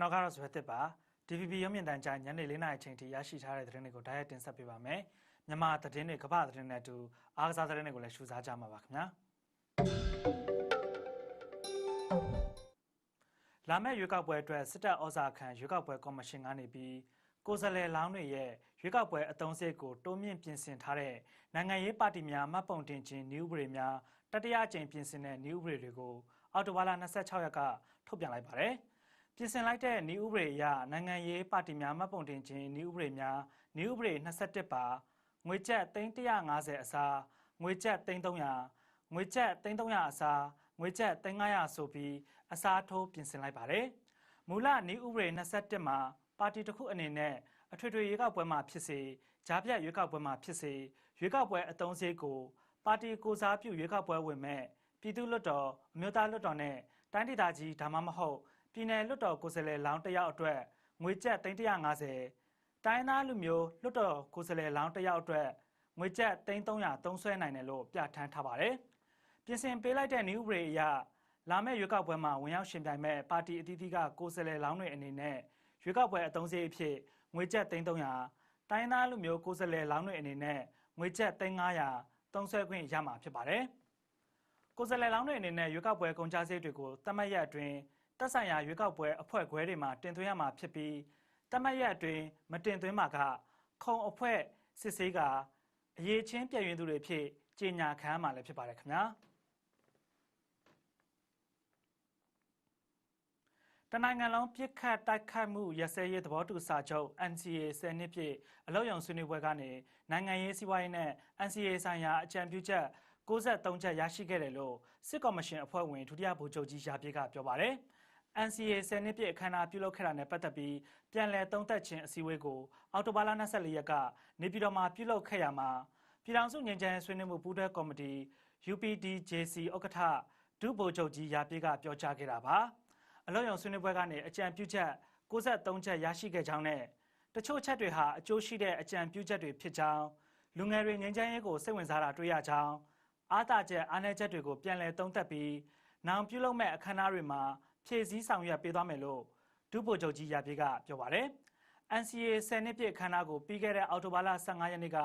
ပါခင်ဗျာကျွန်တော်ကတော့ဇွဲသစ်ပါ DVB ရုပ်မြင်သံကြားညနေ၄နာရီအချိန်ထိရရှိထားတဲ့သတင်းတွေကိုဓာတ်ရိုက်တင်ဆက်ပေးပါမယ်မြန်မာသတင်းတွေကမ္ဘာသတင်းတွေနဲ့အတူအားကစားသတင်းတွေကိုလည်းရှုစားကြမှာပါခင်ဗျာလာမယ့်ရွေးကောက်ပွဲအတွက်စစ်တပ်ဩဇာခံရွေးကောက်ပွဲကော်မရှင်ကနေပြီးကိုယ်စားလှယ်လောင်းတွေရဲ့ရွေးကောက်ပွဲအတုံးစိတ်ကိုတိုးမြင့်ပြင်ဆင်ထားတဲ့နိုင်ငံရေးပါတီများမှတ်ပုံတင်ခြင်းနည်းဥပဒေများတတိယအကြိမ်ပြင်ဆင်တဲ့နည်းဥပဒေတွေကိုအော်တိုဘာလ26ရက်ကထုတ်ပြန်လိုက်ပါတယ်။ ပြင်ဆင်လိုက်တဲ့နည်းဥပဒေအရနိုင်ငံရေးပါတီများမှတ်ပုံတင်ခြင်းနည်းဥပဒေများနည်းဥပဒေ21ပါငွေကျပ်350အစားငွေကျပ်300ငွေကျပ်300အစားငွေကျပ်300ဆိုပြီးအစားထိုးပြင်ဆင်လိုက်ပါတယ်။မူလနည်းဥပဒေ21မှာပါတီတစ်ခုအနေနဲ့အထွေထွေရွေးကောက်ပွဲမှာဖြစ်စေကြားပြတ်ရွေးကောက်ပွဲမှာဖြစ်စေရွေးကောက်ပွဲအတုံးစည်းကိုပါတီကိုစားပြုရွေးကောက်ပွဲဝင်မဲ့ပြည်သူ့လွှတ်တော်အမျိုးသားလွှတ်တော်နဲ့တိုင်းဒေသကြီးဒါမှမဟုတ် ပြည်내လွှတ်တော်ကိုယ်စားလှယ်လောင်းတစ်ယောက်အတွက်ငွေကျပ်350တိုင်းသားလူမျိုးလွှတ်တော်ကိုယ်စားလှယ်လောင်းတစ်ယောက်အတွက်ငွေကျပ်300သုံးစွဲနိုင်တယ်လို့ပြဋ္ဌာန်းထားပါတယ်။ပြင်ဆင်ပေးလိုက်တဲ့နည်းဥပဒေအရလာမယ့်ရွေးကောက်ပွဲမှာဝင်ရောက်ရှင်ပြိုင်မဲ့ပါတီအသီးသီးကကိုယ်စားလှယ်လောင်းတွေအနေနဲ့ရွေးကောက်ပွဲအသုံးစရိတ်အဖြစ်ငွေကျပ်300တိုင်းသားလူမျိုးကိုယ်စားလှယ်လောင်းတွေအနေနဲ့ငွေကျပ်300သုံးစွဲခွင့်ရမှာဖြစ်ပါတယ်။ကိုယ်စားလှယ်လောင်းတွေအနေနဲ့ရွေးကောက်ပွဲကုန်ကျစရိတ်တွေကိုတတ်မှတ်ရက်အတွင်း တက်ဆိုင်ရာရွေးကောက်ပွဲအဖွဲ့ခွဲတွေမှာတင်သွင်းရမှာဖြစ်ပြီးတတ်မှတ်ရက်အတွင်းမတင်သွင်းမှာကခုံအဖွဲ့စစ်ဆေးကအရေးချင်းပြည့်ရင်သူတွေဖြစ်ကြီးညာခံရမှာလည်းဖြစ်ပါတယ်ခင်ဗျာ။တနိုင်ငံလုံးပြစ်ခတ်တိုက်ခတ်မှုရစဲရေးသဘောတူစာချုပ် NCA 10နှစ်ပြည့်အလောက်ရောင်ဆွေးနွေးပွဲကနေနိုင်ငံရေးစီးပွားရေးနဲ့ NCA ဆိုင်ရာအကြံပြုချက်63ချက်ရရှိခဲ့တယ်လို့စစ်ကော်မရှင်အဖွဲ့ဝင်ဒုတိယဗိုလ်ချုပ်ကြီးရာပြေကပြောပါတယ်။ NCA 10နှစ်ပြည့်အခမ်းအနားပြုလုပ်ခဲ့တာနဲ့ပတ်သက်ပြီးပြန်လည်သုံးသပ်ခြင်းအစည်းအဝေးကိုအော်တိုဘာလ24ရက်ကနေပြည်တော်မှာပြုလုပ်ခဲ့ရမှာပြည်ထောင်စုငြိမ်းချမ်းရေးဆွေးနွေးမှုပူးတွဲကော်မတီ UPDJC ဥက္ကဋ္ဌဒုဗိုလ်ချုပ်ကြီးရာပြေကပြောကြားခဲ့တာပါ။အလို့ရုံဆွေးနွေးပွဲကနေအကြံပြုချက်63ချက်ရရှိခဲ့ကြောင်းနဲ့တချို့ချက်တွေဟာအကျိုးရှိတဲ့အကြံပြုချက်တွေဖြစ်ကြောင်းလူငယ်တွေငင်းချမ်းရေးကိုစိတ်ဝင်စားတာတွေ့ရကြောင်းအားသာချက်အားနည်းချက်တွေကိုပြန်လည်သုံးသပ်ပြီးနောင်ပြုလုပ်မဲ့အခမ်းအနားတွေမှာ ဖြည့်ဆည်းဆောင်ရွက်ပေးသွားမယ်လို့ဒုဗိုလ်ချုပ်ကြီးရပြေကပြောပါတယ်။ NCA 10နှစ်ပြည့်အခမ်းအနားကိုပြီးခဲ့တဲ့အောက်တိုဘာလ15ရက်နေ့က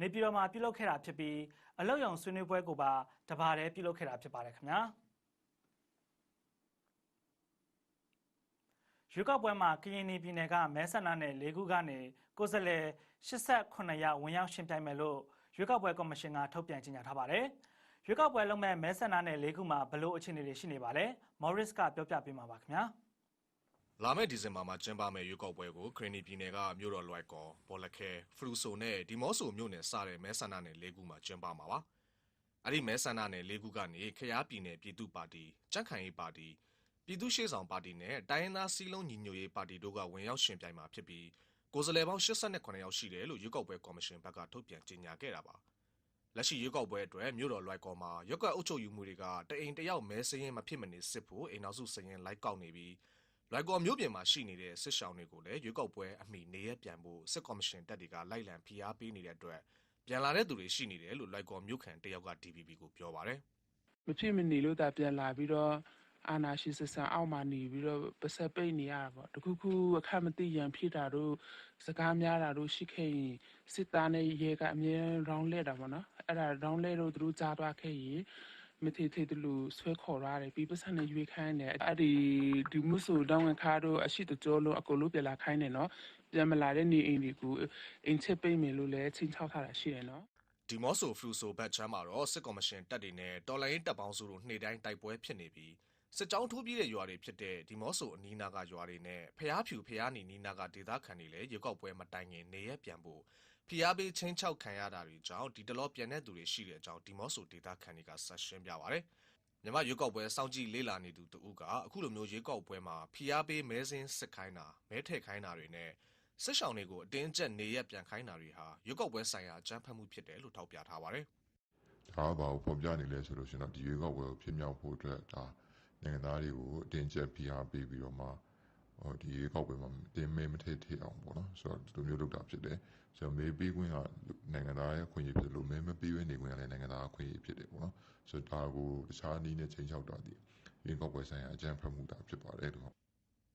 နေပြည်တော်မှာပြုလုပ်ခဲ့တာဖြစ်ပြီးအလုတ်ရုံဆွေးနွေးပွဲကိုပါတပါးတည်းပြုလုပ်ခဲ့တာဖြစ်ပါတယ်ခင်ဗျာ။ရွေးကောက်ပွဲမှာကရင်ပြည်နယ်ကမဲဆန္ဒနယ်၄ခုကနေကိုယ်စားလှယ်89ရောက်ဝင်ရောက်ရှင်ပြိုင်မယ်လို့ရွေးကောက်ပွဲကော်မရှင်ကထုတ်ပြန်ကြေညာထားပါတယ်။ ရွေးကောက်ပွဲလုပ်မဲ့မဲဆန္ဒနယ်၄ခုမှာဘလို့အခြေအနေတွေရှိနေပါလဲ။ Morris ကပြောပြပေးမှာပါခင်ဗျာ။လာမယ့်ဒီဇင်ဘာမှာကျင်းပမယ့်ရွေးကောက်ပွဲကိုခရနီပြည်နယ်ကမြို့တော်လွိုက်ကော်၊ဘော်လခဲ၊ဖရူဆိုနဲ့ဒီမော့ဆိုမြို့နယ်စတဲ့မဲဆန္ဒနယ်၄ခုမှာကျင်းပမှာပါ။အဲ့ဒီမဲဆန္ဒနယ်၄ခုကနေခရယားပြည်နယ်ပြည်သူ့ပါတီ၊ကြံ့ခိုင်ရေးပါတီပြည်သူ့ရှေ့ဆောင်ပါတီနဲ့တိုင်းရင်းသားစည်းလုံးညီညွတ်ရေးပါတီတို့ကဝင်ရောက်ရှင်ပြိုင်မှာဖြစ်ပြီးကိုယ်စားလှယ်ပေါင်း89ယောက်ရှိတယ်လို့ရွေးကောက်ပွဲကော်မရှင်ဘက်ကထုတ်ပြန်ကြေညာခဲ့တာပါ လက်ရှိရွေးကောက်ပွဲအတွက်မြို့တော်လွိုက်ကော်မှာရွက်ကွက်အုပ်ချုပ်ယူမှုတွေကတအိမ်တယောက်မဲစင်းရင်မဖြစ်မနေစစ်ဖို့အိမ်နောက်စုစရင်လိုက်ကောက်နေပြီးလွိုက်ကော်မြို့ပြင်မှာရှိနေတဲ့စစ်ရှောင်းတွေကိုလည်းရွေးကောက်ပွဲအမိနေရပြန်ဖို့စစ်ကော်မရှင်တပ်တွေကလိုက်လံဖိအားပေးနေတဲ့အတွက်ပြန်လာတဲ့သူတွေရှိနေတယ်လို့လွိုက်ကော်မြို့ခံတယောက်က DPP ကိုပြောပါတယ်မဖြစ်မနေလို့ဒါပြန်လာပြီးတော့ အာဏာရှင်စဆန်အောက်မှာနေပြီးတော့ပဆက်ပိတ်နေရတာပေါ့တခုခုအခက်မသိရန်ဖြစ်တာတို့စကားများတာတို့ရှိခဲ့ရင်စစ်သားနဲ့ရဲကအမြဲရောင်းလဲတာပေါ့နော်အဲ့ဒါရောင်းလဲတော့သူတို့ကြားသွားခဲ့ရင်မထေထေတလူဆွဲခေါ်ရတယ်ပြီးပစံနဲ့ရွေးခိုင်းတယ်အဲ့ဒီဒီမှုဆိုတောင်းခါတော့အရှိတကြောလို့အကုန်လုံးပြလာခိုင်းတယ်နော်ပြန်မလာတဲ့နေအိမ်တွေကိုအိမ်ချပိတ်မယ်လို့လည်းချင်းချောက်ထားတာရှိတယ်နော်ဒီမော့ဆိုဖလူဆိုဘတ်ချမ်းမှာတော့စစ်ကော်မရှင်တပ်တွေနဲ့တော်လိုင်းတပ်ပေါင်းစုတို့နှိမ့်တိုင်းတိုက်ပွဲဖြစ်နေပြီး စစ်ကြောင်းထိုးပြေးတဲ့ရွာတွေဖြစ်တဲ့ဒီမော့ဆိုအနီးနားကရွာတွေနဲ့ဖျားဖြူဖျားနီနီးနားကဒေသခံတွေလည်းရုပ်ောက်ပွဲမတိုင်ခင်နေရပြန်ဖို့ဖျားပေးချင်းချောက်ခံရတာတွေကြောင့်ဒီတလောပြန်တဲ့သူတွေရှိတဲ့အကြောင်းဒီမော့ဆိုဒေသခံတွေကဆက်ရှင်းပြပါဗျ။မြမရွေးကောက်ပွဲစောင့်ကြည့်လေ့လာနေသူတဦးကအခုလိုမျိုးရွေးကောက်ပွဲမှာဖျားပေးမဲစင်းစစ်ခိုင်းတာမဲထည့်ခိုင်းတာတွေနဲ့စစ်ဆောင်တွေကိုအတင်းကျပ်နေရပြန်ခိုင်းတာတွေဟာရွေးကောက်ပွဲဆိုင်ရာအကြမ်းဖက်မှုဖြစ်တယ်လို့ထောက်ပြထားပါတယ်။ဒါကဘာကိုဖော်ပြနေလဲဆိုလို့ရှိရင်ဒီရွေးကောက်ပွဲကိုဖြစ်မြောက်ဖို့အတွက်ဒါ နိုင်ငံသားတွေကိုအတင်းကျပ်ဖိအားပေးပြီးတော့မှဟိုဒီရေကောက်ပွဲမှာတင်မဲမထည့်ထည့်အောင်ပေါ့နော်ဆိုတော့ဒီလိုမျိုးလုပ်တာဖြစ်တယ်ဆိုတော့မေးပေးခွင့်ကနိုင်ငံသားရဲ့ခွင့်ရဖြစ်လို့မဲမပေးဘဲနေခွင့်ကလည်းနိုင်ငံသားခွင့်ရဖြစ်တယ်ပေါ့နော်ဆိုတော့ဒါကိုတခြားနည်းနဲ့ချိန်ချောက်တာဒီရေကောက်ပွဲဆိုင်ရာအကြံဖတ်မှုတာဖြစ်ပါတယ်လို့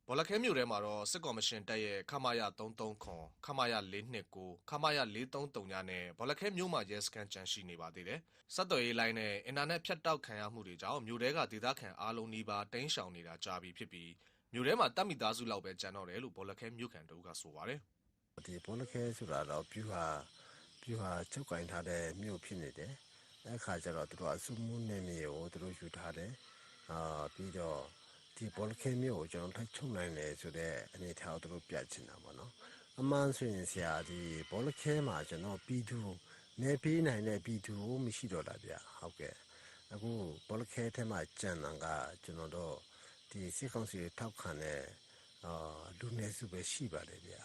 ဘော်လခဲမြို့ထဲမှာတော့စစ်ကော်မရှင်တပ်ရဲ့ခမာယ33ခွန်ခမာယ429ခမာယ433ညနဲ့ဘော်လခဲမြို့မှာရဲစခန်းကြန့်ရှိနေပါသေးတယ်။စက်တော်ရေးလိုင်းနဲ့အင်တာနက်ဖြတ်တောက်ခံရမှုတွေကြောင့်မြို့ထဲကဒေသခံအားလုံးနီးပါးတင်းရှောင်နေတာကြာပြီဖြစ်ပြီးမြို့ထဲမှာတပ်မိသားစုလောက်ပဲကြံတော့တယ်လို့ဘော်လခဲမြို့ခံတို့ကဆိုပါတယ်ဒီပေါ်လခဲဆိုတာတော့ပြူဟာပြူဟာချုပ်ကင်ထားတဲ့မြို့ဖြစ်နေတယ်အဲ့ခါကျတော့သူတို့အစုမှုနေမျိုးကိုသူတို့ယူထားတယ်အာပြီးတော့ ဒီပေါ်လခဲမြို့ကိုကျွန်တော်ထိုက်ချုံနိုင်တယ်ဆိုတော့အနေထားကိုသူတို့ပြချင်တာပေါ့နော်အမှန်ဆိုရင်ဆရာဒီပေါ်လခဲမှာကျွန်တော်ပြီးသူနေပေးနိုင်တဲ့ပြီးသူကိုမရှိတော့တာဗျဟုတ်ကဲ့အခုပေါ်လခဲထဲမှာကြံတာကကျွန်တော်တို့ဒီစစ်ကောင်စီထောက်ခံတဲ့အာလူနေစုပဲရှိပါတယ်ဗျာ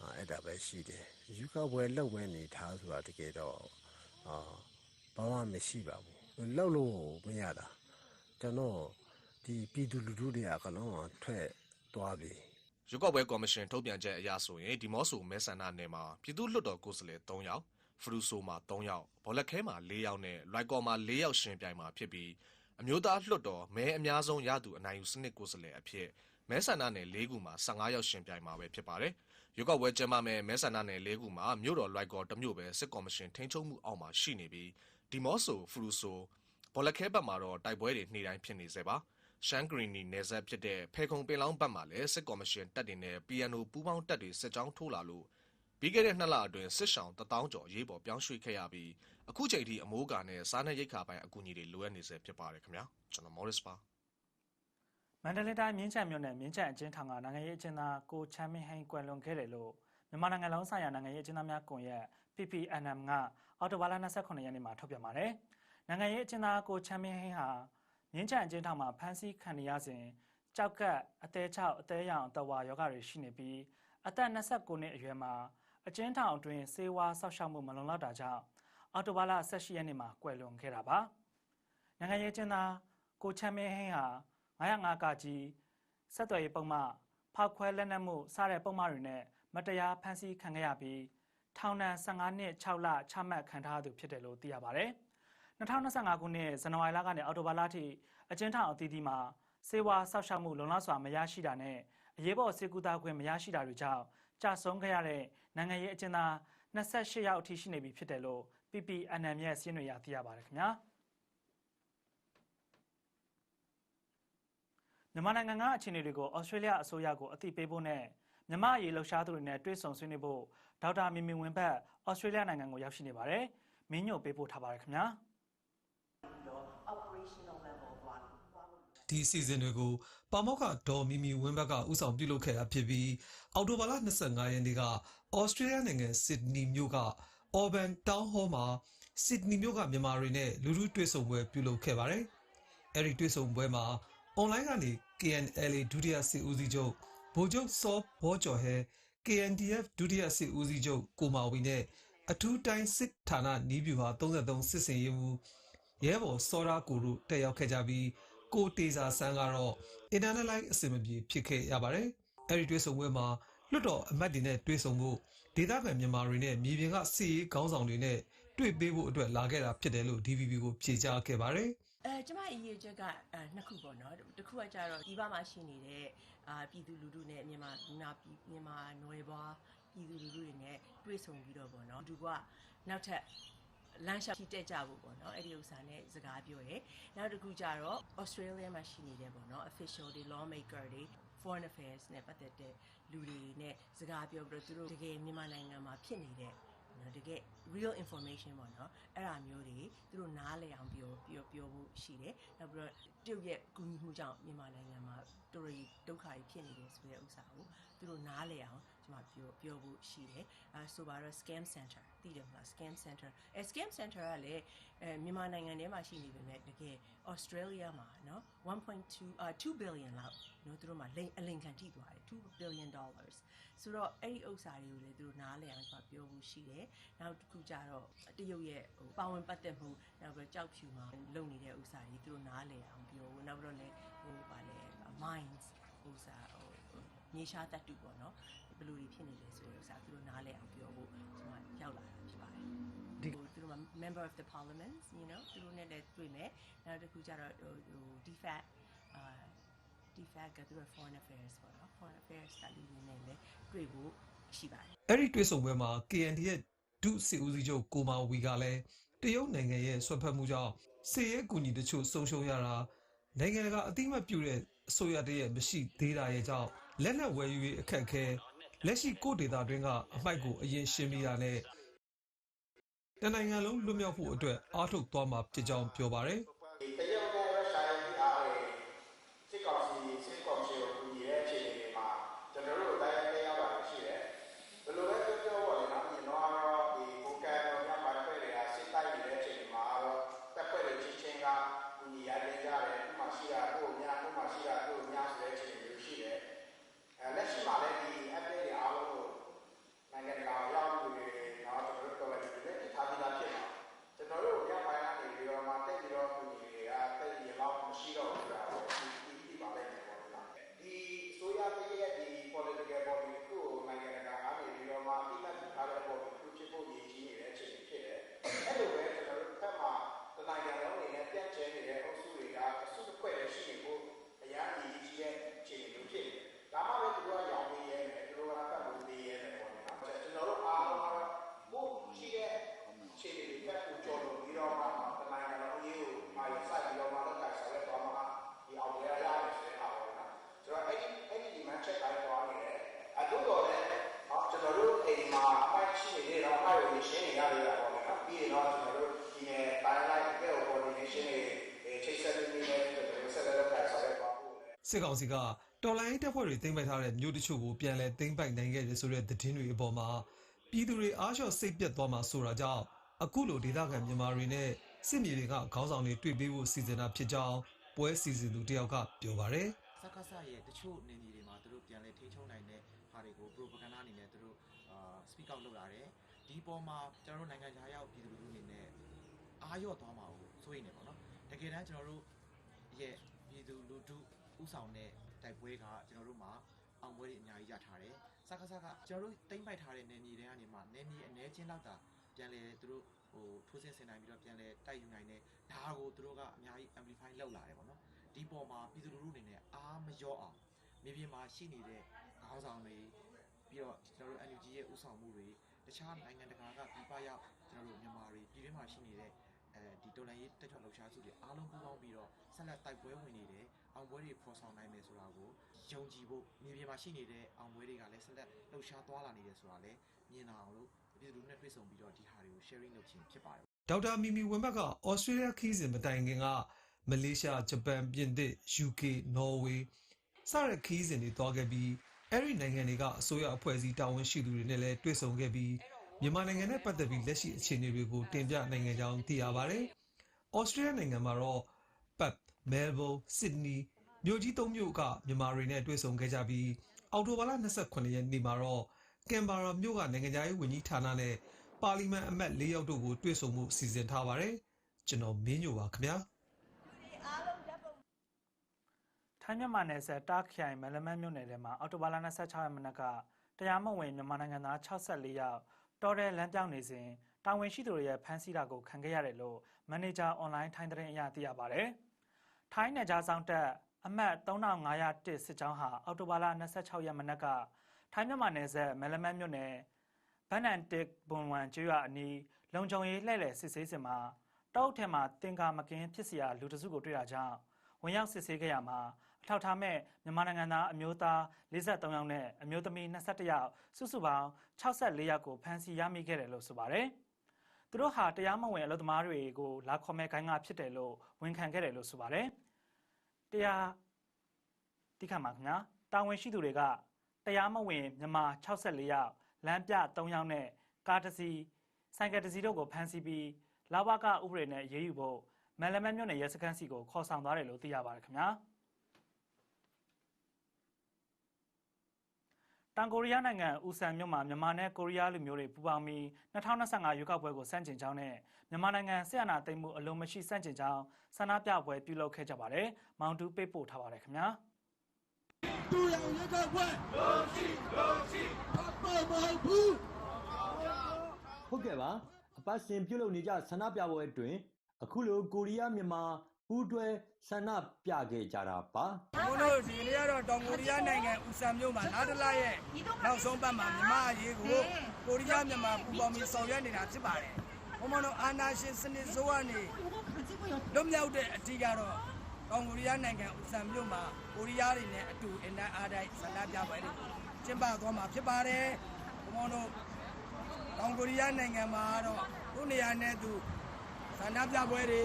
အာအဲ့ဒါပဲရှိတယ်ယူကပွဲလောက်ပဲနေထားဆိုတာတကယ်တော့အာဘာမှမရှိပါဘူးလောက်လို့မရတာကျွန်တော် ဒီပြည်သူလူထုတွေအကလုံးထွက်သွားပြီ။ရွေးကောက်ပွဲကော်မရှင်ထုတ်ပြန်ချက်အရဆိုရင်ဒီမော့ဆိုမဲဆန္ဒနယ်မှာပြည်သူ့လွှတ်တော်ကိုယ်စားလှယ်3ယောက်ဖရူဆိုမှာ3ယောက်ဘော်လက်ခဲမှာ4ယောက်နဲ့လွိုက်ကော်မှာ4ယောက်ရှင်ပြိုင်မှာဖြစ်ပြီးအမျိုးသားလွှတ်တော်မဲအများဆုံးရသူအနိုင်ယူစနစ်ကိုယ်စားလှယ်အဖြစ်မဲဆန္ဒနယ်၄ခုမှာ15ယောက်ရှင်ပြိုင်မှာပဲဖြစ်ပါတယ်။ရွေးကောက်ပွဲကျင်းပမဲ့မဲဆန္ဒနယ်၄ခုမှာမြို့တော်လွိုက်ကော်တစ်မြို့ပဲစစ်ကော်မရှင်ထိန်းချုပ်မှုအောက်မှာရှိနေပြီးဒီမော့ဆိုဖရူဆိုဘော်လက်ခဲဘက်မှာတော့တိုက်ပွဲတွေနေ့တိုင်းဖြစ်နေစေပါ။ ရှမ်းဂရီနီနယ်စပ်ဖြစ်တဲ့ဖေခုံပင်လောင်းဘက်မှာလည်းစစ်ကော်မရှင်တပ်တွေနဲ့ PNO ပူးပေါင်းတပ်တွေစစ်ကြောင်းထိုးလာလို့ပြီးခဲ့တဲ့နှစ်လအတွင်းစစ်ဆောင်တထောင်ကျော်ရေးပေါ်ပြောင်းရွှေ့ခဲ့ရပြီးအခုချိန်ထိအမိုးကာနဲ့စားနပ်ရိက္ခာပိုင်းအကူအညီတွေလိုအပ်နေဆဲဖြစ်ပါတယ်ခင်ဗျာကျွန်တော် Morris ပါမန္တလေးတိုင်းမြင်းချံမြို့နယ်မြင်းချံအကျဉ်းထောင်ကနိုင်ငံရေးအကျဉ်းသားကိုချမ်းမင်းဟိန်ကွယ်လွန်ခဲ့တယ်လို့မြန်မာနိုင်ငံလုံးဆိုင်ရာနိုင်ငံရေးအကျဉ်းသားများကွန်ရက် PPNM ကအော်တိုဘာလ29ရက်နေ့မှာထုတ်ပြန်ပါတယ်။နိုင်ငံရေးအကျဉ်းသားကိုချမ်းမင်းဟိန်ဟာ မြင်းချံအကျဉ်းထောင်မှာဖမ်းဆီးခံနေရစဉ်ကြောက်ကပ်အသေးချောက်အသေးရောင်အတဝါယောဂတွေရှိနေပြီးအသက်29နှစ်အရွယ်မှာအကျဉ်းထောင်အတွင်းဆေးဝါးဆောက်ရှောက်မှုမလုံလောက်တာကြောင့်အော်တိုဘာလ18ရက်နေ့မှာကွယ်လွန်ခဲ့တာပါ။နိုင်ငံရေးအကျဉ်းသားကိုချမ်းမင်းဟိန်ဟာ905ကကြီးဆက်သွယ်ရေးပုံမှဖောက်ခွဲလက်နက်မှုစတဲ့ပုံမှတွေနဲ့မတရားဖမ်းဆီးခံခဲ့ရပြီးထောင်ဒဏ်15နှစ်6လချမှတ်ခံထားရသူဖြစ်တယ်လို့သိရပါဗျ။ 2025ခုနှစ်ဇန်နဝါရီလကနေအောက်တိုဘာလထိအကျဉ်းထောင်အသီးသီးမှာစေဝါဆောက်ရှောက်မှုလုံလောက်စွာမရရှိတာနဲ့အရေးပေါ်စေကူတာခွင့်မရရှိတာတွေကြောင့်ကြာဆုံးခဲ့ရတဲ့နိုင်ငံရေးအကျဉ်းသား28ယောက်အထိရှိနေပြီဖြစ်တယ်လို့ PPNM ရဲ့စီးနှွေရသိရပါတယ်ခင်ဗျာ။မြန်မာနိုင်ငံကအခြေအနေတွေကိုဩစတြေးလျအစိုးရကိုအသိပေးဖို့နဲ့မြန်မာအရေးလှုပ်ရှားသူတွေနဲ့တွေ့ဆုံဆွေးနွေးဖို့ဒေါက်တာမီမီဝင်းဘတ်ဩစတြေးလျနိုင်ငံကိုရောက်ရှိနေပါတယ်။မင်းညိုပေးပို့ထားပါတယ်ခင်ဗျာ operational level သွားသွားလို့ ဒီအစီအစဉ်တွေကိုပါမောက္ခဒေါ်မီမီဝင်းဘက်ကဥဆောင်ပြုလုပ်ခဲ့တာဖြစ်ပြီးအောက်တိုဘာလ25ရက်နေ့ကဩစတြေးလျနိုင်ငံစစ်ဒနီမြို့က Auburn Town Hall မှာစစ်ဒနီမြို့ကမြန်မာတွေနဲ့လူထုတွေ့ဆုံပွဲပြုလုပ်ခဲ့ပါတယ်။အဲဒီတွေ့ဆုံပွဲမှာအွန်လိုင်းကနေ KNLA ဒုတိယစစ်ဦးစီးချုပ်ဗိုလ်ချုပ်စောဘောကျော်ဟဲ KNDF ဒုတိယစစ်ဦးစီးချုပ်ကိုမာဝီနဲ့အထူးတိုင်းစစ်ဌာနနီးဗျူဟာ33စစ်စင်ရေးမှူးရဲဘော်စောရာကိုတို့တက်ရောက်ခဲ့ကြပြီး ကိုတေစာဆန်းကတော့အင်တာနက်လိုင်းအဆင်မပြေဖြစ်ခဲ့ရပါတယ်။အဲဒီတွေ့ဆုံပွဲမှာလွတ်တော်အမတ်တွေနဲ့တွေ့ဆုံဖို့ဒေသခံမြန်မာတွေနဲ့မြေပြင်ကစစ်ရေးခေါင်းဆောင်တွေနဲ့တွေ့ပေးဖို့အတွက်လာခဲ့တာဖြစ်တယ်လို့ DVB ကိုဖြေကြားခဲ့ပါတယ်။အဲကျမအရေးချက်ကအဲနှစ်ခုပေါ့နော်တစ်ခုကကြတော့ဒီဘမှာရှိနေတဲ့အာပြည်သူလူထုနဲ့မြန်မာနာပြည်မြန်မာနွယ်ဘွားပြည်သူလူထုတွေနဲ့တွေ့ဆုံပြီးတော့ပေါ့နော်သူကနောက်ထပ် လမ်းလျှောက်ထိတက်ကြဖို့ပေါ့နော်အဲ့ဒီဥစ္စာနဲ့စကားပြောရဲနောက်တစ်ခုကြတော့ Australia မှာရှိနေတယ်ပေါ့နော် official တွေ lawmaker တွေ foreign affairs နဲ့ပတ်သက်တဲ့လူတွေနဲ့စကားပြောပြီးတော့သူတို့တကယ်မြန်မာနိုင်ငံမှာဖြစ်နေတဲ့နော်တကယ် real information ပေါ့နော်အဲ့ဒါမျိုးတွေသူတို့နားလည်အောင်ပြောပြောပြောဖို့ရှိတယ်နောက်ပြီးတော့တရုတ်ရဲ့ကူညီမှုကြောင့်မြန်မာနိုင်ငံမှာတော်တော်ကြီးဒုက္ခကြီးဖြစ်နေတယ်ဆိုတဲ့ဥစ္စာကိုသူတို့နားလည်အောင်ကျွန်မပြောပြောဖို့ရှိတယ်အဲဆိုပါတော့ scam center သိတယ်မလား scam center အဲ scam center ကလည်းအဲမြန်မာနိုင်ငံထဲမှာရှိနေပေမဲ့တကယ် Australia မှာเนาะ1.2အာ2 billion လောက်เนาะသူတို့မှာလိမ်အလိမ်ခံထိသွားတယ်2 billion dollars ဆိုတော့အဲ့ဒီဥစ္စာတွေကိုလည်းသူတို့နားလည်အောင်ကျွန်မပြောဖို့ရှိတယ်နောက်တစ်ခုကြတော့တရုတ်ရဲ့ဟိုပါဝင်ပတ်သက်မှုနောက်ပြီးတော့ကြောက်ဖြူမှာလုပ်နေတဲ့ဥစ္စာတွေသူတို့နားလည်အောင်ပြောဖို့နောက်ပြီးတော့လည်းဟိုပါလေ minds ဥစ္စာဟိုမြေရှားတတ်တူပေါ့နော်ဘယ်လိုတွေဖြစ်နေလဲဆိုတဲ့ဥစ္စာသူတို့နားလည်အောင်ပြောဖို့ကျွန်မရောက်လာတာဖြစ်ပါတယ် ဒီသူတို့မှာ member of the parliament you know သူတို့နဲ့လည်းတွေ့မယ်နောက်တစ်ခုကြတော့ဟိုဟို defect အာ TFAC ကသူတို့ foreign affairs ပေါ့နော် foreign affairs ကလူတွေနဲ့လည်းတွေ့ဖို့ရှိပါတယ်အဲ့ဒီတွေ့ဆုံပွဲမှာ KND ရဲ့ဒုစစ်ဦးစီးချုပ်ကိုမာဝီကလည်းတရုတ်နိုင်ငံရဲ့ဆွတ်ဖက်မှုကြောင့်စီးရဲကူညီတချို့ဆုံးရှုံးရတာနိုင်ငံတကာအတိမတ်ပြုတဲ့အစိုးရတည်းရဲ့မရှိသေးတာရဲ့ကြောင့်လက်နက်ဝယ်ယူရေးအခက်အခဲလက်ရှိကိုဒေတာတွင်းကအမိုက်ကိုအရင်ရှင်းမိတာနဲ့ တနိုင်ငံလုံးလွတ်မြောက်ဖို့အတွက်အားထုတ်သွားမှာဖြစ်ကြောင်း ပြောပါတယ် ဒီတရုတ်နဲ့ရုရှားရဲ့ဒီအားတွေစစ်ကောင်စီစစ်ကောင်စီကိုကူညီတဲ့အခြေအနေတွေမှာကျွန်တော်တို့တိုင်းတိုင်းရောက်လာရှိတယ်ဘယ်လိုလဲပြောပြောပါလဲနော်ဒီတော့တော့ဒီကိုကဲတော့ညပိုင်းဖွဲ့တွေကစစ်တိုက်နေတဲ့အခြေအနေမှာတော့တပ်ဖွဲ့တွေချင်းချင်းကကူညီရတဲ့ကြတယ်ဥမာရှိတာကိုညာဥမာရှိတာကိုညာဆိုတဲ့အခြေအနေမျိုးရှိတယ်အဲလက်ရှိမှာလည်းဒီ update တွေအားလုံးကိုနိုင်ငံတကာရောက်လူတွေတော့ကျွန်တော်တို့တော်လည်းဒီလက်ထားပြီးသားဖြစ်မှာ ကျွန်တော်တို့ညပိုင်းကနေပြီးတော့မှတက်ပြီးတော့ပြည်တွေကတက်ပြီးတော့မရှိတော့ဘူးဆိုတာကိုဒီဒီပါလိုက်တယ်ပေါ့နော်ဒီဆိုရတဲ့ရဲ့ဒီ political body ကိုနိုင်ငံတကာကနေပြီးတော့မှအတိအကျထားတဲ့ body ကိုချစ်ဖို့ရည်ကြီးနေတဲ့အခြေအနေဖြစ်တယ်အဲ့လိုပဲကျွန်တော်တို့ဖက်မှာတနိုင်ငံလုံးအနေနဲ့ပြန့်ကျဲနေတဲ့အုပ်စုတွေကအစုတစ်ဖွဲ့ရှိနေဖို့အများကြီးကြီးရဲ့အခြေအနေမျိုးဖြစ်တယ်ဒါမှလည်းသူတို့ကရောင်းပေးရဲတယ်သူတို့ကဖက်လို့ပေးရဲတယ်ပေါ့နော်ကျွန်တော်တို့အားလုံးကတော့ဘုရှိတဲ့ ခြေတွေတက်ကိုကြော်လို့ပြီးတော့မှတနိုင်ငံလုံးရေးကိုမာရဆိုင်ပြီးတော့မှတော့တိုက်ဆောင်ရတော့မှဒီအောင်ရရရတယ်ဆိုတဲ့ဟာပေါ့နော်ဆိုတော့အဲ့ဒီအဲ့ဒီဒီမှချက်တိုင်းသွားနေတယ်အတူတော်လည်းဟောကျွန်တော်တို့အိမ်မှာအပိုက်ရှိနေတော့အပိုက်ကိုရှင်းနေရတာပေါ့နော်ပြီးရင်တော့ကျွန်တော်တို့ဒီနေ့ပိုင်းလိုက်ကဲ coordination တွေချိတ်ဆက်နေတယ်ကျွန်တော်တို့ဆက်လက်တိုက်ဆောင်ရပါဖို့လေ စစ်ကောင်စီကတော်လိုင်းတပ်ဖွဲ့တွေသိမ်းပိုက်ထားတဲ့မြို့တချို့ကိုပြန်လည်သိမ်းပိုက်နိုင်ခဲ့တယ်ဆိုတဲ့သတင်းတွေအပေါ်မှာပြည်သူတွေအားလျော့စိတ်ပြတ်သွားမှာဆိုတာကြောင့်အခုလိုဒေသခံမြန်မာတွေနဲ့စစ်မြေတွေကခေါင်းဆောင်တွေတွေ့ပေးဖို့စီစဉ်တာဖြစ်ကြောင်းပွဲစီစဉ်သူတယောက်ကပြောပါတယ်စက္ကစရဲ့တချို့နေမြေတွေမှာသူတို့ပြန်လဲထိချုံနိုင်တဲ့ဟာတွေကို propaganda အနေနဲ့သူတို့အာ speak out လုပ်လာတယ်ဒီပေါ်မှာကျွန်တော်တို့နိုင်ငံခြားရောက်ပြည်သူလူထုအနေနဲ့အာရော့သွားမှာကိုစိုးရိမ်နေပေါ့နော်တကယ်တမ်းကျွန်တော်တို့ရဲ့ပြည်သူလူထု ဥဆောင်တဲ့တိုက်ပွဲကကျွန်တော်တို့မှာအောင်ပွဲတွေအများကြီးရထားတယ်စက္ကစကကျွန်တော်တို့တိမ့်ပိုက်ထားတဲ့နေမြေတွေကနေမှနေမြေအ ਨੇ ချင်းလောက်တာပြန်လဲသူတို့ဟိုထိုးစစ်ဆင်နိုင်ပြီးတော့ပြန်လဲတိုက်ယူနိုင်တဲ့ဒါကိုသူတို့ကအများကြီး amplify လုပ်လာတယ်ပေါ့နော်ဒီပေါ်မှာပြည်သူလူထုအနေနဲ့အားမလျော့အောင်မြေပြင်မှာရှိနေတဲ့ခေါင်းဆောင်တွေပြီးတော့ကျွန်တော်တို့ NUG ရဲ့ဥဆောင်မှုတွေတခြားနိုင်ငံတကာကပြည်ပရောက်ကျွန်တော်တို့မြန်မာတွေပြည်တွင်းမှာရှိနေတဲ့ အဲဒီတော်လိုင်းရေးတက်ချောက်လှုပ်ရှားစုတွေအားလုံးပူးပေါင်းပြီးတော့ဆက်လက်တိုက်ပွဲဝင်နေတယ်အောင်ပွဲတွေဖော်ဆောင်နိုင်မယ်ဆိုတာကိုယုံကြည်ဖို့မြေပြင်မှာရှိနေတဲ့အောင်ပွဲတွေကလည်းဆက်လက်လှုပ်ရှားသွားလာနေတယ်ဆိုတာလည်းမြင်လာအောင်လို့ပြည်သူလူထုနဲ့တွေ့ဆုံပြီးတော့ဒီဟာတွေကို sharing လုပ်ခြင်းဖြစ်ပါတယ်ဒေါက်တာမီမီဝင်းဘက်ကဩစတြေးလျခီးစဉ်မတိုင်ခင်ကမလေးရှားဂျပန်ပြင်သစ် UK နော်ဝေစတဲ့ခီးစဉ်တွေတွားခဲ့ပြီးအဲ့ဒီနိုင်ငံတွေကအစိုးရအဖွဲ့အစည်းတာဝန်ရှိသူတွေနဲ့လည်းတွေ့ဆုံခဲ့ပြီး မြန်မာနိုင်ငံနဲ့ပတ်သက်ပြီးလက်ရှိအခြေအနေတွေကိုတင်ပြနိုင်ငံကြောင်းသိရပါတယ်။ဩစတြေးလျနိုင်ငံမှာတော့ Perth, Melbourne, Sydney မြို့ကြီးသုံးမြို့ကမြန်မာတွေနဲ့တွေ့ဆုံခဲ့ကြပြီးအောက်တိုဘာလ28ရက်နေ့မှာတော့ကင်ဘာရာမြို့ကနိုင်ငံသားရေးဝန်ကြီးဌာနနဲ့ပါလီမန်အမတ်၄ယောက်တို့ကိုတွေ့ဆုံမှုစီစဉ်ထားပါတယ်။ကျွန်တော်မင်းညိုပါခင်ဗျာ။ထိုင်းမြန်မာနယ်စပ်တားခိုင်မလမန်းမြို့နယ်ထဲမှာအော်တိုဘာလ26ရက်မနက်ကတရားမဝင်မြန်မာနိုင်ငံသား64ယောက် တော်တဲ့လမ်းပြောင်းနေစဉ်တာဝန်ရှိသူတွေရဲ့ဖမ်းဆီးတာကိုခံခဲ့ရတယ်လို့မန်နေဂျာအွန်လိုင်းထိုင်းသတင်းအရသိရပါတယ်။ထိုင်းနယ်ခြားဆောင်တပ်အမှတ်3501စစ်ကြောင်းဟာအော်တိုဘာလ26ရက်မနက်ကထိုင်းမြန်မာနယ်စပ်မလမန်းမြို့နယ်ဗန်နန်တစ်ဘွန်ဝန်ကျွော်အနီးလုံခြုံရေးလှည့်လည်စစ်ဆေးစဉ်မှာတောအုပ်ထဲမှာတင်ကာမကင်းဖြစ်စရာလူတစုကိုတွေ့တာကြောင့်ဝင်ရောက်စစ်ဆေးခဲ့ရမှာအ ထောက်ထားမဲ့မြန်မာနိုင်ငံသားအမျိုးသား53ယောက်နဲ့အမျိုးသမီး21ယောက်စုစုပေါင်း64ယောက်ကိုဖမ်းဆီးရမိခဲ့တယ်လို့ဆိုပါတယ်။သူတို့ဟာတရားမဝင်အလုပ်သမားတွေကိုလာခေါ်မဲ့ခိုင်းကဖြစ်တယ်လို့ဝန်ခံခဲ့တယ်လို့ဆိုပါတယ်။တရားတိခတ်မှာခင်ဗျာတာဝန်ရှိသူတွေကတရားမဝင်မြန်မာ64ယောက်လမ်းပြ3ယောက်နဲ့ကားတစ်စီးဆိုင်ကယ်တစ်စီးတို့ကိုဖမ်းဆီးပြီးလာဝကဥပဒေနဲ့ရေးယူဖို့မန်လမန်မြို့နယ်ရဲစခန်းစီကိုခေါ်ဆောင်သွားတယ်လို့သိရပါတယ်ခင်ဗျာ တန်ကိုရီးယားနိုင်ငံဦးဆန်မြို့မှာမြန်မာနဲ့ကိုရီးယားလူမျိုးတွေပူးပေါင်းပြီး2025ရွေးကောက်ပွဲကိုစန့်ကျင်ကြောင်းနဲ့မြန်မာနိုင်ငံဆီယနာသိမ်းမှုအလုံးမရှိစန့်ကျင်ကြောင်းဆန္ဒပြပွဲပြုလုပ်ခဲ့ကြပါတယ်။မောင်တူပေးပို့ထားပါတယ်ခင်ဗျာ။တူရရွေးကောက်ပွဲလို့ရှိလို့ရှိအပေါ်မဟုတ်ဘူးဟုတ်ကဲ့ပါအပတ်စဉ်ပြုတ်လုံနေကြဆန္ဒပြပွဲအတွင်းအခုလိုကိုရီးယားမြန်မာ ပူးတွဲဆန္ဒပြခဲ့ကြတာပါဘုန်းတို့ဒီနေ့ကတော့တောင်ကိုရီးယားနိုင်ငံဦးဆန်မြို့မှာနားတလာရဲ့နောက်ဆုံးပတ်မှာမြန်မာအရေးကိုကိုရီးယားမြန်မာပူးပေါင်းပြီးဆောင်ရွက်နေတာဖြစ်ပါတယ်။ဘုန်းဘုန်းတို့အာနာရှင်စနစ်ဆိုးကနေလွတ်မြောက်တဲ့အထီးကတော့တောင်ကိုရီးယားနိုင်ငံဦးဆန်မြို့မှာကိုရီးယားတွေနဲ့အတူအင်တာအားတိုင်းဆန္ဒပြပွဲတွေကိုကျင်းပသွားမှာဖြစ်ပါတယ်။ဘုန်းဘုန်းတို့တောင်ကိုရီးယားနိုင်ငံမှာတော့သူ့နေရာနဲ့သူဆန္ဒပြပွဲတွေ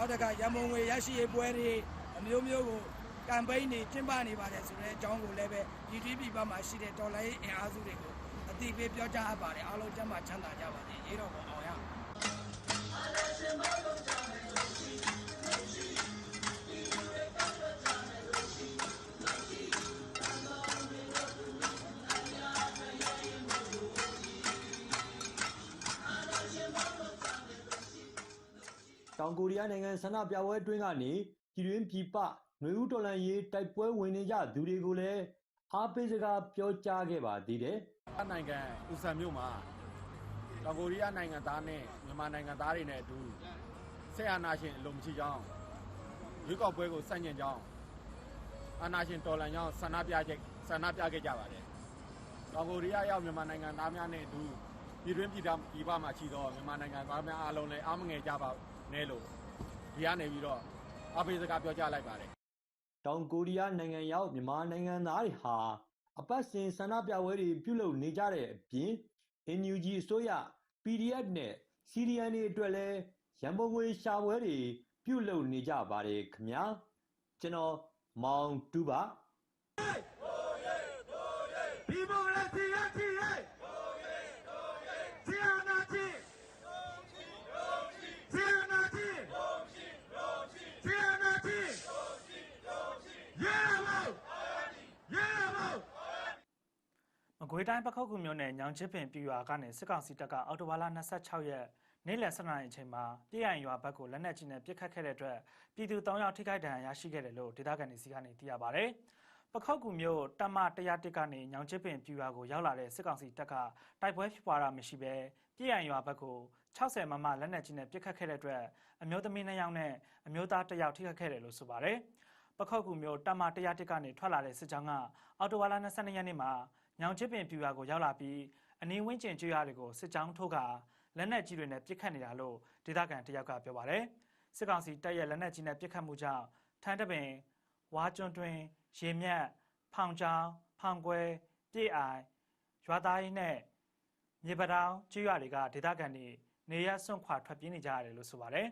နောက်တကရမုံငွေရရှိရေးပွဲတွေအမျိုးမျိုးကိုကမ်ပိန်းတွေကျင်းပနေပါတယ်ဆိုတဲ့အကြောင်းကိုလည်းပဲ GDP ဘက်မှာရှိတဲ့တော်လိုင်းအင်အားစုတွေကိုအတိအပေးပြောကြားအပ်ပါတယ်အားလုံးကျန်းမာချမ်းသာကြပါစေရေတော်ပေါ်အောင်ရ တောင်ကိုရီးယားနိုင်ငံဆန္ဒပြပွဲအတွင်းကနေပြည်တွင်းပြည်ပຫນွေဦးတော်လန်ရေးတိုက်ပွဲဝင်နေကြသူတွေကိုလည်းအားပေးစကားပြောကြားခဲ့ပါသေးတယ်နိုင်ငံဦးဆန်မြို့မှာတောင်ကိုရီးယားနိုင်ငံသားနဲ့မြန်မာနိုင်ငံသားတွေနဲ့အတူဆက်အာနာရှင်အလုံးမရှိကြောင်းရွေးကောက်ပွဲကိုစန့်ကျင်ကြောင်းအာနာရှင်တော်လန်ကြောင်းဆန္ဒပြချက်ဆန္ဒပြခဲ့ကြပါတယ်။တောင်ကိုရီးယားရောက်မြန်မာနိုင်ငံသားများနဲ့အတူပြည်တွင်းပြည်ပပြည်ပမှာရှိသောမြန်မာနိုင်ငံသားများအားလုံးလည်းအားမငယ်ကြပါ နဲ့လို့ဒီကနေပြီးတော့အားပေးစကားပြောကြားလိုက်ပါတယ်တောင်ကိုရီးယားနိုင်ငံရောက်မြန်မာနိုင်ငံသားတွေဟာအပတ်စဉ်ဆန္ဒပြပွဲတွေပြုလုပ်နေကြတဲ့အပြင် NUG အစိုးရ PDF နဲ့ CDN တွေအတွက်လည်းရန်ပုံငွေရှာပွဲတွေပြုလုပ်နေကြပါတယ်ခင်ဗျာကျွန်တော်မောင်တူပါ ဒီမိုကရေစီရရှိရေးဆီယနာချီဆီယနာချီဆီယနာချီရေမောရေမော မ ကွေးတိုင်းပခောက်ကူမြို့နယ်ညောင်ချစ်ပင်ပြူရွာကနေစစ်ကောင်စီတပ်ကအော်တိုဘာလ26ရက်နေ့လယ်7နာရီအချိန်မှာပြည်ရန်ရွာဘက်ကိုလက်နက်ကြီးနဲ့ပစ်ခတ်ခဲ့တဲ့အတွက်ပြည်သူ3ယောက်ထိခိုက်ဒဏ်ရာရရှိခဲ့တယ်လို့ဒေသခံတွေစီကနေသိရပါဗျ။ပခောက်ကူမြို့တမ101ကနေညောင်ချစ်ပင်ပြူရွာကိုရောက်လာတဲ့စစ်ကောင်စီတပ်ကတိုက်ပွဲဖြစ်ပွားတာမရှိဘဲပြည်ရန်ရွာဘက်ကို60မမလက်နက်ကြီးနဲ့ပစ်ခတ်ခဲ့တဲ့အတွက်အမျိုးသမီး2ယောက်နဲ့အမျိုးသား1ယောက်ထိခိုက်ခဲ့တယ်လို့ဆိုပါတယ်။ပခောက်ကူမြို့တမ101ကနေထွက်လာတဲ့စစ်ကြောင်းကအော်တိုဘာလ22ရက်နေ့မှာ ညောင်ချစ်ပင်ပြူရွာကိုရောက်လာပြီးအနီးဝန်းကျင်ကျွော်တွေကိုစစ်ကြောင်းထိုးကလက်နက်ကြီးတွေနဲ့ပစ်ခတ်နေတာလို့ဒေသခံတယောက်ကပြောပါတယ်။စစ်ကောင်စီတပ်ရဲ့လက်နက်ကြီးနဲ့ပစ်ခတ်မှုကြောင့်ထန်းတပင်ဝါကျွန်းတွင်ရေမြတ်ဖောင်ချောင်းဖောင်ကွဲပြည့်အိုင်ရွာသားရင်းနဲ့မြေပတောင်ကျွော်တွေကဒေသခံတွေနေရစွန့်ခွာထွက်ပြေးနေကြရတယ်လို့ဆိုပါတယ်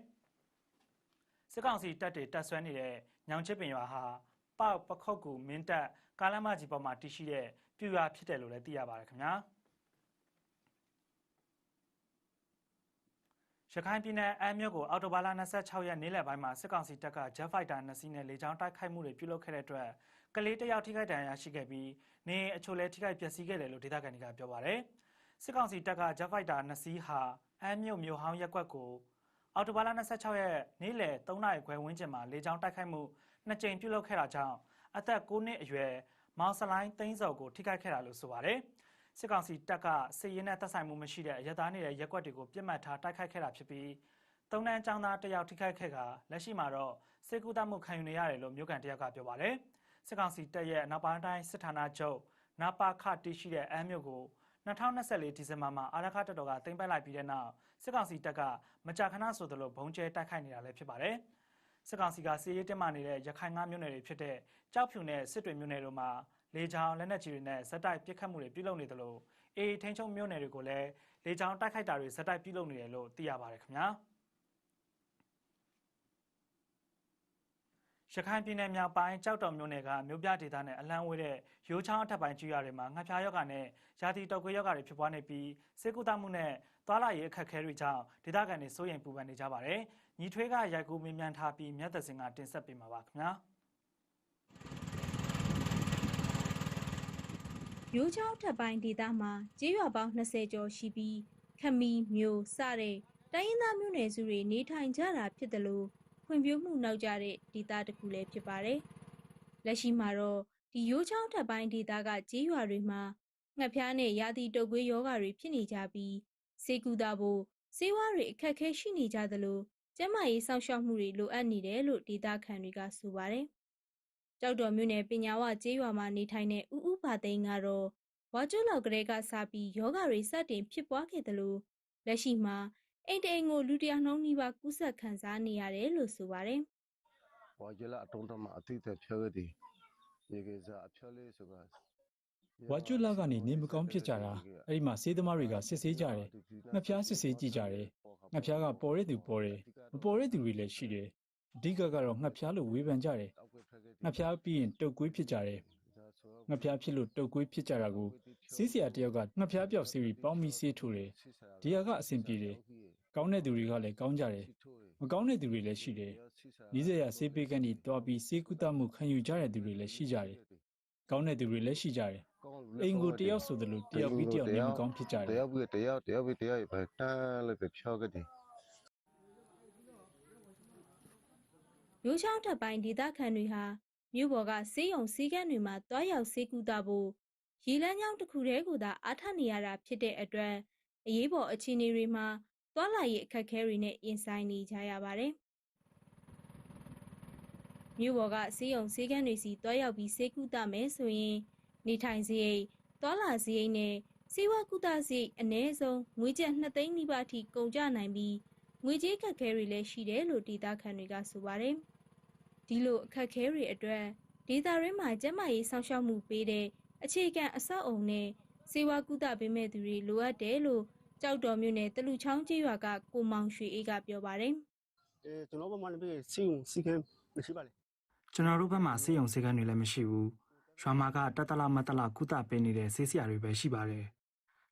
။စစ်ကောင်စီတပ်တွေတပ်ဆွဲနေတဲ့ညောင်ချစ်ပင်ရွာဟာပောက်ပခုတ်ကူမင်းတပ်ကားလမ်းမကြီးပေါ်မှာတည်ရှိတဲ့ ပြူရွာဖြစ်တယ်လို့လည်းသိရပါတယ်ခင်ဗျာရခိုင်ပြည်နယ်အမ်းမြို့ကိုအော်တိုဘာလ26ရက်နေ့လယ်ပိုင်းမှာစစ်ကောင်စီတပ်က Jet Fighter 2စီးနဲ့လေကြောင်းတိုက်ခိုက်မှုတွေပြုလုပ်ခဲ့တဲ့အတွက်ကလေးတစ်ယောက်ထိခိုက်ဒဏ်ရာရှိခဲ့ပြီးနေအိမ်အချို့လည်းထိခိုက်ပျက်စီးခဲ့တယ်လို့ဒေသခံတွေကပြောပါတယ်စစ်ကောင်စီတပ်က Jet Fighter 2စီးဟာအမ်းမြို့မြို့ဟောင်းရက်ကွက်ကိုအော်တိုဘာလ26ရက်နေ့လယ်3နာရီခွဲဝန်းကျင်မှာလေကြောင်းတိုက်ခိုက်မှုနှစ်ကြိမ်ပြုလုပ်ခဲ့တာကြောင့်အသက်9နှစ်အရွယ် မောင်စလိုင်းသိန်းစော်ကိုထိခိုက်ခဲ့တာလို့ဆိုပါတယ်။စစ်ကောင်စီတပ်ကစစ်ရေးနဲ့တပ်ဆိုင်မှုမရှိတဲ့အရသားနေတဲ့ရက်ကွက်တွေကိုပြစ်မှတ်ထားတိုက်ခိုက်ခဲ့တာဖြစ်ပြီးသုံးတန်းចောင်းသားတယောက်ထိခိုက်ခဲ့ကလက်ရှိမှာတော့စစ်ကူတပ်မှုခံယူနေရတယ်လို့မြို့ကန်တယောက်ကပြောပါတယ်။စစ်ကောင်စီတပ်ရဲ့နောက်ပိုင်းတိုင်းစစ်ဌာနချုပ်နာပါခတီရှိတဲ့အမ်းမြို့ကို2024ဒီဇင်ဘာမှာအာရခတပ်တော်ကတင်ပိုက်လိုက်ပြီးတဲ့နောက်စစ်ကောင်စီတပ်ကမကြာခဏဆိုသလိုဘုံကျဲတိုက်ခိုက်နေတာလည်းဖြစ်ပါတယ်။ စစ်ကောင်စီကစီးရေးတက်မှနေတဲ့ရခိုင်ငါးမြို့နယ်တွေဖြစ်တဲ့ကြောက်ဖြူနဲ့စစ်တွေမြို့နယ်တို့မှာလေကြောင်းလက်နက်ကြီးတွေနဲ့ဇက်တိုက်ပစ်ခတ်မှုတွေပြုလုပ်နေသလိုအေးထိန်ချုံမြို့နယ်တွေကိုလည်းလေကြောင်းတိုက်ခိုက်တာတွေဇက်တိုက်ပြုလုပ်နေတယ်လို့သိရပါတယ်ခင်ဗျာရခိုင်ပြည်နယ်မြောက်ပိုင်းကြောက်တော်မြို့နယ်ကမြို့ပြဒေသနဲ့အလံဝဲတဲ့ရိုးချောင်းအထက်ပိုင်းကျွော်တွေမှာငှက်ဖျားယောဂနဲ့ရာသီတုပ်ကွေးယောဂတွေဖြစ်ပွားနေပြီးစေကူတမှုနဲ့ သွာလာရေးအခက်အခဲတွေကြောင့်ဒေသခံတွေစိုးရိမ်ပူပန်နေကြပါတယ်။ညီထွေးကရိုက်ကူးမေးမြန်းထားပြီးမြတ်သက်စင်ကတင်ဆက်ပေးမှာပါခင်ဗျာ။ရိုးချောင်းထပ်ပိုင်းဒေသမှာကျေးရွာပေါင်း20ကျော်ရှိပြီးခမီမျိုးစတဲ့တိုင်းရင်းသားမျိုးနွယ်စုတွေနေထိုင်ကြတာဖြစ်တယ်လို့ဖွံ့ဖြိုးမှုနောက်ကျတဲ့ဒေသတစ်ခုလည်းဖြစ်ပါတယ်။လက်ရှိမှာတော့ဒီရိုးချောင်းထပ်ပိုင်းဒေသကကျေးရွာတွေမှာငှက်ဖျားနဲ့ရာသီတုပ်ကွေးယောဂါတွေဖြစ်နေကြပြီး စေကူတာဖို့စေဝါတွေအခက်အခဲရှိနေကြသလိုကျန်းမာရေးစောင့်ရှောက်မှုတွေလိုအပ်နေတယ်လို့ဒေသခံတွေကဆိုပါတယ်။ကြောက်တော်မြို့နယ်ပညာဝကျေးရွာမှာနေထိုင်တဲ့ဦးဦးဘာသိန်းကတော့ဝါကျွတ်လောက်ကလေးကစပြီးယောဂတွေစတင်ဖြစ်ပွားခဲ့တယ်လို့လက်ရှိမှာအိမ်တိမ်ကိုလူတရာနှုံးနီးပါးကူးစက်ခံစားနေရတယ်လို့ဆိုပါတယ်။ဝါကျလာအတုံးတမအတိတ်ဖြောရသည်ရေကစားအဖြောလေးဆိုတာ ဝါကျွတ်လာကနေနေမကောင်းဖြစ်ကြတာအဲ့ဒီမှာစေးသမားတွေကစစ်ဆေးကြတယ်ငှက်ဖျားစစ်ဆေးကြည့်ကြတယ်ငှက်ဖျားကပေါ်တဲ့သူပေါ်တယ်မပေါ်တဲ့သူတွေလည်းရှိတယ်အဓိကကတော့ငှက်ဖျားလို့ဝေဖန်ကြတယ်ငှက်ဖျားပြီးရင်တုတ်ကွေးဖြစ်ကြတယ်ငှက်ဖျားဖြစ်လို့တုတ်ကွေးဖြစ်ကြတာကိုဆေးဆရာတယောက်ကငှက်ဖျားပြောက်ဆေးပြီးပေါင်းပြီးဆေးထိုးတယ်ဒီဟာကအဆင်ပြေတယ်ကောင်းတဲ့သူတွေကလည်းကောင်းကြတယ်မကောင်းတဲ့သူတွေလည်းရှိတယ်နီးစပ်ရာဆေးပေးကန်းတွေတွားပြီးဆေးကုသမှုခံယူကြတဲ့သူတွေလည်းရှိကြတယ်ကောင်းတဲ့သူတွေလည်းရှိကြတယ် အိမ်ကိုတယောက်ဆိုသလိုတယောက်ပြီးတယောက်နေမကောင်းဖြစ်ကြတယ်တယောက်ပြီးတယောက်တယောက်ပြီးတယောက်ပဲတန်းလို့ဖြောကြသည်မျိုးချောင်းထပ်ပိုင်းဒေသခံတွေဟာမြို့ပေါ်ကဆေးရုံစည်းကမ်းတွေမှာတွားရောက်ဆေးကုသဖို့ရေလမ်းကြောင်းတစ်ခုတည်းကိုသာအားထားနေရတာဖြစ်တဲ့အတွက်အရေးပေါ်အခြေအနေတွေမှာတွာလာရေးအခက်အခဲတွေနဲ့ရင်ဆိုင်နေကြရပါတယ်။မြို့ပေါ်ကဆေးရုံဆေးကမ်းတွေစီတွားရောက်ပြီးဆေးကုသမယ်ဆိုရင် နေထိုင်စရိတ်တွာလာစရိတ်နဲ့စေဝကုသစရိတ်အ ਨੇ ဆုံးငွေကျပ်2သိန်းနီးပါးထိကုန်ကျနိုင်ပြီးငွေကြေးခက်ခဲတွေလည်းရှိတယ်လို့ဒေသခံတွေကဆိုပါတယ်။ဒီလိုအခက်ခဲတွေအတွက်ဒေသရင်းမှာကျန်းမာရေးဆောင်ရှောက်မှုပေးတဲ့အခြေခံအဆောက်အုံနဲ့စေဝါကုသပေးမဲ့သူတွေလိုအပ်တယ်လို့ကြောက်တော်မြို့နယ်တလူချောင်းကျေးရွာကကိုမောင်ရွှေအေးကပြောပါတယ်အဲကျွန်တော်ဘက်မှာလည်းစီုံစီကံမရှိပါလေကျွန်တော်တို့ဘက်မှာစေယုံစေကန်းတွေလည်းမရှိဘူး ရွာမှာကတတလမတလကုသပေးနေတဲ့ဆေးဆရာတွေပဲရှိပါတယ်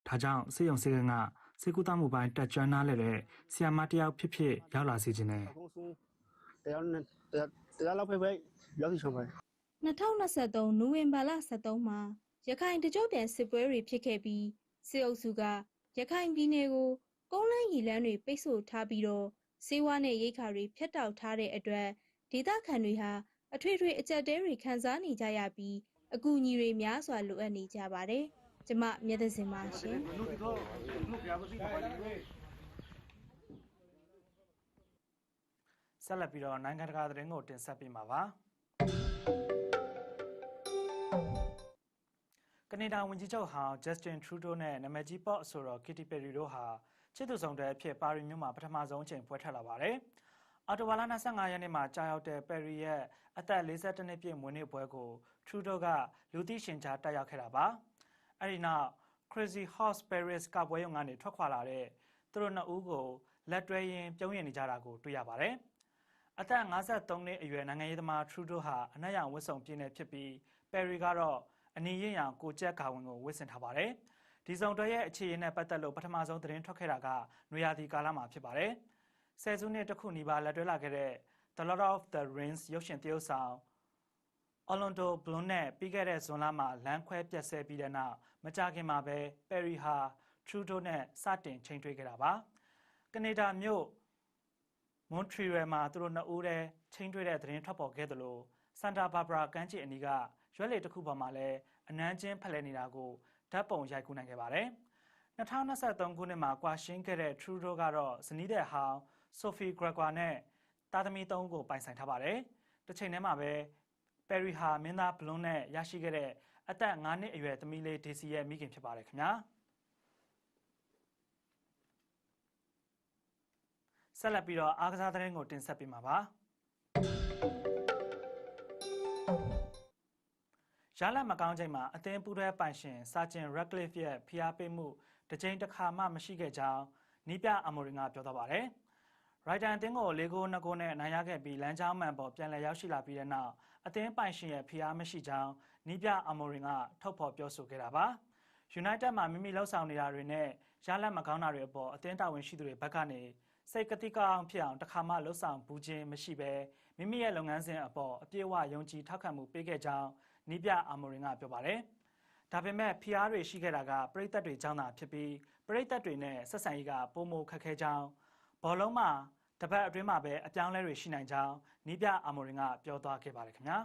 ဒါကြောင့်စေယုံစေကန်းကစေကုသမှုပိုင်းတက်ကြွနားလည်းတဲ့ဆီယာမတယောက်ဖြစ်ဖြစ်ရောက်လာစေခြင်းနဲ့အခုဆုံးတရားနဲ့တရားတရားလောက်ပဲပဲရောက်စီချောင်းပါ2023နိုဝင်ဘာလ23မှာရခိုင်တကြော့ပြန်စစ်ပွဲတွေဖြစ်ခဲ့ပြီးစစ်အုပ်စုကရခိုင်ပြည်နယ်ကိုကုန်းလန်းရီလန်းတွေပိတ်ဆို့ထားပြီးတော့စေဝါနဲ့ရိတ်ခါတွေဖျက်တောက်ထားတဲ့အတွက်ဒေသခံတွေဟာအထွေထွေအကြက်တဲတွေခံစားနေကြရပြီး အကူအညီတွေများစွာလိုအပ်နေကြပါတယ်။ကျမမျက်သစင်ပါရှင်။ဆက်လက်ပြီးတော့နိုင်ငံတကာသတင်းကိုတင်ဆက်ပေးမှာပါကနေဒါဝန်ကြီးချုပ်ဟောင်းဂျက်စတင်ထရူဒိုနဲ့နာမည်ကြီးပေါ့အဆိုတော်ကီတီပယ်ရီတို့ဟာချစ်သူဆောင်တဲ့အဖြစ်ပါရီမြို့မှာပထမဆုံးအချိန်ပွဲထွက်လာပါတယ်။ အော်တိုဝါလာ25ရက်နေ့မှာကြာရောက်တဲ့ပယ်ရီရဲ့အသက်52နှစ်ပြည့်မွေးနေ့ပွဲကိုထရူဒိုကလူသိရှင်ကြားတက်ရောက်ခဲ့တာပါ။အဲဒီနောက် Crazy Horse Paris ကပွဲရုံကနေထွက်ခွာလာတဲ့သူတို့နှစ်ဦးကိုလက်တွဲရင်းပြုံးရနေကြတာကိုတွေ့ရပါတယ်။အသက်53နှစ်အရွယ်နိုင်ငံရေးသမားထရူဒိုဟာအနက်ရောင်ဝတ်စုံပြည့်နေဖြစ်ပြီးပယ်ရီကတော့အနီရင်ရောင်ကိုကြက်ကာဝင်ကိုဝတ်ဆင်ထားပါတယ်။ဒီစုံတွဲရဲ့အခြေအနေနဲ့ပတ်သက်လို့ပထမဆုံးသတင်းထွက်ခဲ့တာကနွေရာသီကာလမှာဖြစ်ပါတယ်။ ဆယ်စုနှစ်တစ်ခုနီးပါးလက်တွဲလာခဲ့တဲ့ The Lord of the Rings ရုပ်ရှင်သရုပ်ဆောင် Orlando Bloom နဲ့ပြီးခဲ့တဲ့ဇွန်လမှာလမ်းခွဲပြက်ဆဲပြီးတဲ့နောက်မကြာခင်မှာပဲ Perry ဟာ Trudeau နဲ့စတင်ချိန်ထွေးခဲ့တာပါ။ကနေဒါမြို့မွန်ထရီရယ်မှာသူတို့နှစ်ဦးတည်းချင်းတွေ့တဲ့သတင်းထွက်ပေါ်ခဲ့သလိုစန်တာဘာဘရာကမ်းခြေအနီးကရွက်လေတစ်ခုပေါ်မှာလည်းအနမ်းချင်းဖလှယ်နေတာကိုဓာတ်ပုံရိုက်ကူးနိုင်ခဲ့ပါတယ်။2023ခုနှစ်မှာကွာရှင်းခဲ့တဲ့ Trudeau ကတော့ဇနီးတဲ့ဟောင်း Sophie Gregoire နဲ့သားသမီးသုံးကိုပိုင်ဆိုင်ထားပါတယ်။တစ်ချိန်တည်းမှာပဲ Perry ဟာမင်းသားဘလွန်းနဲ့ရရှိခဲ့တဲ့အသက်9နှစ်အရွယ်သမီးလေး Daisy ရဲ့မိခင်ဖြစ်ပါတယ်ခင်ဗျာ။ဆက်လက်ပြီးတော့အားကစားသတင်းကိုတင်ဆက်ပေးမှာပါရလမကောင်းချိန်မှာအသင်းပူးတွဲပိုင်ရှင်စာကျင် Radcliffe ရဲ့ဖိအားပေးမှုတစ်ကြိမ်တစ်ခါမှမရှိခဲ့ကြောင်းနီးပြအမိုရင်ကပြောသွားပါတယ်။ ရိုက်တန်အသင်းကို၄ဂိုး၂ဂိုးနဲ့အနိုင်ရခဲ့ပြီးလမ်းကြောင်းမှန်ပေါ်ပြန်လည်ရောက်ရှိလာပြီးတဲ့နောက်အသင်းပိုင်ရှင်ရဲ့ဖိအားမရှိကြောင်းနီးပြအမိုရင်ကထုတ်ဖော်ပြောဆိုခဲ့တာပါ။ United မှာမိမိလှုပ်ဆောင်နေတာတွေနဲ့ရလမကောင်းတာတွေအပေါ်အသင်းတာဝန်ရှိသူတွေဘက်ကနေစိတ်ကတိကအောင်ဖြစ်အောင်တခါမှလှုပ်ဆောင်ဘူးခြင်းမရှိဘဲမိမိရဲ့လုပ်ငန်းစဉ်အပေါ်အပြည့်အဝယုံကြည်ထောက်ခံမှုပေးခဲ့ကြောင်းနီးပြအာမိုရင်ကပြောပါတယ်။ဒါပေမဲ့ဖီအားတွေရှိခဲ့တာကပရိသတ်တွေကြောင်းသာဖြစ်ပြီးပရိသတ်တွေနဲ့ဆက်ဆံရေးကပုံမခက်ခဲကြောင်းဘောလုံးမှာ တပတ်အတွင်းမှာပဲအပြောင်းလဲတွေရှိနိုင်ကြောင်းနီးပြအာမိုရင်ကပြောသွားခဲ့ပါတယ်ခင်ဗျာ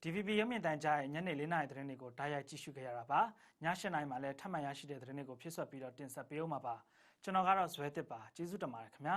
ဒီ VB ရမြင့်တန်ကြားရဲ့ညနေ၄နာရီသတင်းတွေကိုဓာတ်ရိုက်ကြည့်ရှုခဲ့ရတာပါည၈နာရီမှာလည်းထပ်မံရရှိတဲ့သတင်းတွေကိုဖြည့်ဆွတ်ပြီးတော့တင်ဆက်ပေးအောင်ပါပါကျွန်တော်ကတော့ဇွဲသစ်ပါကျေးဇူးတင်ပါတယ်ခင်ဗျာ